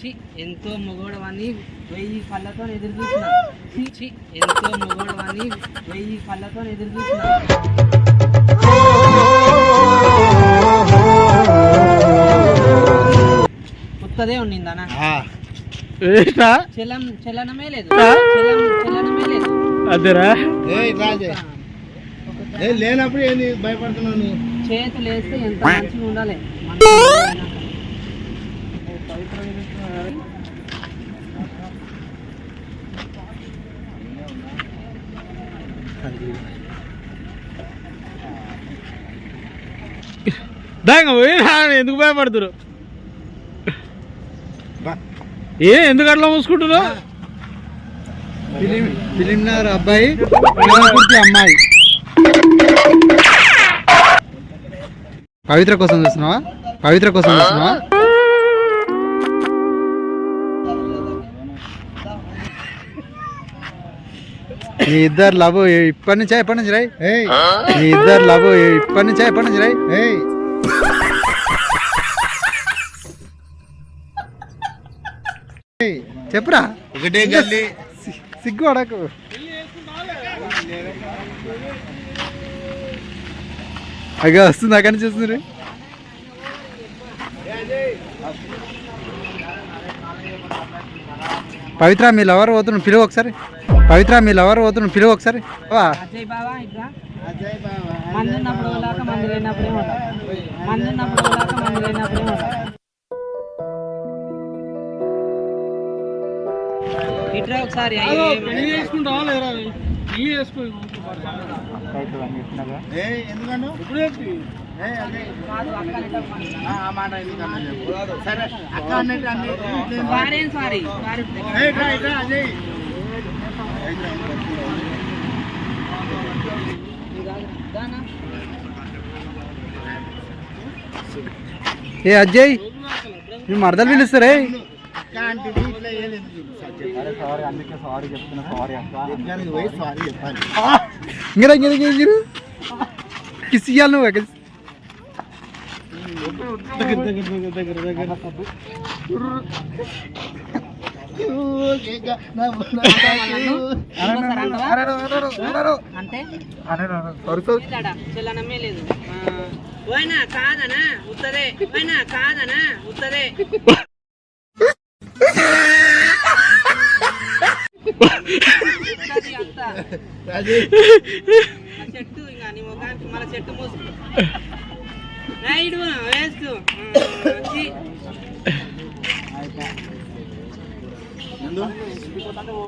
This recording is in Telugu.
చి ఎంతో మొగోడవని వెయ్యి కళ్ళతో ఎదురు చూసిన. చి, చి ఎంతో మొగోడవని వెయ్యి కళ్ళతో ఎదురు చూసిన. కొత్తదే ఉండిందనా చలం చలనమే లేదు? చలం చలనమే లేదు. అదేరా? లేనప్పుడు ఏంది భయపడుతున్నావు నువ్వు? చేతులు వేస్తే ఎంత మంచిగా ఉండాలి? దాంగ పోయినా ఎందుకు భయపడుతురు. ఏ ఎందుకు అట్లా ఫిలిం నగర్ అబ్బాయి అమ్మాయి. పవిత్ర కోసం చూస్తున్నావా? పవిత్ర కోసం చూస్తున్నావా? మీ ఇద్దరు లవ్ ఇప్పటి నుంచా ఎప్పటి నుంచి రై మీ ఇద్దరు లవ్ ఇప్పటి నుంచా ఎప్పటి నుంచి రై చెప్పురా. ఒకటే గల్లీ. సిగ్గు అడకు అగా వస్తుంది అక్కడి నుంచి వస్తుంది పవిత్ర మీ లవర్ పోతున్నాడు పిలువ ఒకసారి. పవిత్ర మీ లవర్ పోతున్నాడు పిలువ ఒకసారి. ఒకసారి. సరే అక్క అన్నట్టు అన్నట్టు సారీ సారీ సారీ ఏయ్, ఇట్రా, ఇట్రా, అజయ్. ఏ అజ్జయ్ మీ మరదలు పిలుస్తారే అక్క అంటే ఇట్లా ఏం లేదు చూడు. సారీ అందుకే సారీ చెప్తున్నా సారీ అక్క ఎగ్జామ్కి పోయి సారీ చెప్పాలి ఇంగరా ఇంగరా ఇంగరా కిస్ ఇయ్యాలి నువ్వు కిస్ అంటే ఇట్లాడా, చెల్లనమే లేదు ఆ, పోయినా కాదనా ఉత్తదే పోయినా కాదనా ఉత్తదే అంతా. చెట్టు ఇంకా నీ ముఖానికి మళ్ళీ చెట్టు మూసు రైడు Nandun?